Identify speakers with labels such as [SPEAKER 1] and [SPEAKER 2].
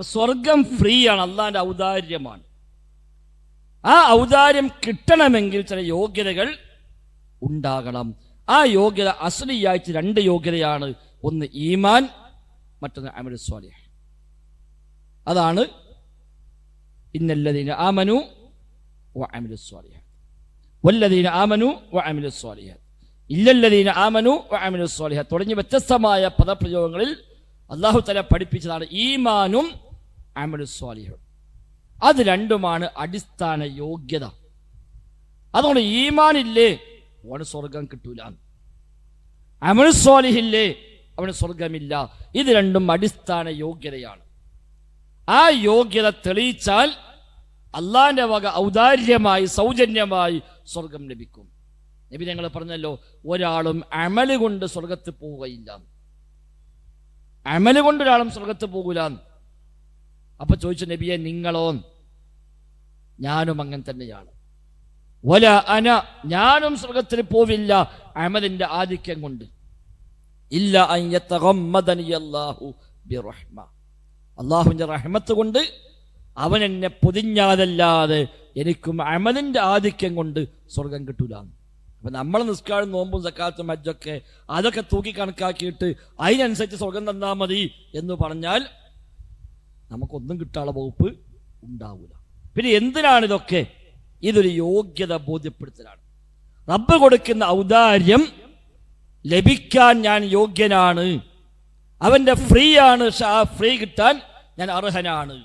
[SPEAKER 1] അപ്പൊ സ്വർഗം ഫ്രീ ആണ് അള്ളാന്റെ ഔദാര്യമാണ്. ആ ഔദാര്യം കിട്ടണമെങ്കിൽ ചില യോഗ്യതകൾ ഉണ്ടാകണം. ആ യോഗ്യത അസലിയായിട്ട് രണ്ട് യോഗ്യതയാണ്. ഒന്ന് ഈമാൻ മറ്റൊന്ന് അമൽ സ്വാലിഹ്. അതാണ് ഇന്നല്ലതീന ആമനു വ അമിലു സ്വാലിഹ്. വല്ലതീന ആമനു വ അമിലു സ്വാലിഹ്. ഇല്ലല്ലതീന ആമനു വ അമിലു സ്വാലിഹ്. തുടങ്ങിയ വ്യത്യസ്തമായ പദപ്രയോഗങ്ങളിൽ അള്ളാഹു തല പഠിപ്പിച്ചതാണ് ഈമാനും അമലു സ്വാലിഹ്. അത് രണ്ടുമാണ് അടിസ്ഥാന യോഗ്യത. അതുകൊണ്ട് ഈമാനില്ലേ അവന് സ്വർഗം കിട്ടൂല. അമലു സ്വാലിഹില്ലേ അവന് സ്വർഗമില്ല. ഇത് രണ്ടും അടിസ്ഥാന യോഗ്യതയാണ്. ആ യോഗ്യത തെളിയിച്ചാൽ അള്ളാന്റെ വക ഔദാര്യമായി സൗജന്യമായി സ്വർഗം ലഭിക്കും. നബി ഞങ്ങൾ പറഞ്ഞല്ലോ ഒരാളും അമൽ കൊണ്ട് സ്വർഗത്ത് പോവുകയില്ല. അമൽ കൊണ്ട് ഒരാളും സ്വർഗത്ത് പോകൂല. അപ്പൊ ചോദിച്ചു നബിയെ നിങ്ങളോ ഞാനും അങ്ങനെ തന്നെയാണ്. ഒല അന ഞാനും സ്വർഗത്തിൽ പോവില്ല അഹമ്മദിന്റെ ആധിക്യം കൊണ്ട്. ഇല്ല അള്ളാഹുവിന്റെ റഹ്മത്ത് കൊണ്ട് അവൻ എന്നെ പൊതിഞ്ഞാതല്ലാതെ എനിക്കും അമലിന്റെ ആധിക്യം കൊണ്ട് സ്വർഗം കിട്ടൂല അപ്പൊ നമ്മൾ നിസ്കാരം നോമ്പും സക്കാത്തും മജ്ജൊക്കെ അതൊക്കെ തൂക്കി കണക്കാക്കിയിട്ട് അതിനനുസരിച്ച് സ്വർഗം തന്നാൽ മതി എന്ന് പറഞ്ഞാൽ നമുക്കൊന്നും കിട്ടാനുള്ള വകുപ്പ് ഉണ്ടാവില്ല പിന്നെ എന്തിനാണ് ഇതൊക്കെ? ഇതൊരു യോഗ്യത ബോധ്യപ്പെടുത്തലാണ്. റബ്ബ് കൊടുക്കുന്ന ഔദാര്യം ലഭിക്കാൻ ഞാൻ യോഗ്യനാണ്. അവന്റെ ഫ്രീ ആണ് ഫ്രീ കിട്ടാൻ ഞാൻ അർഹനാണ്.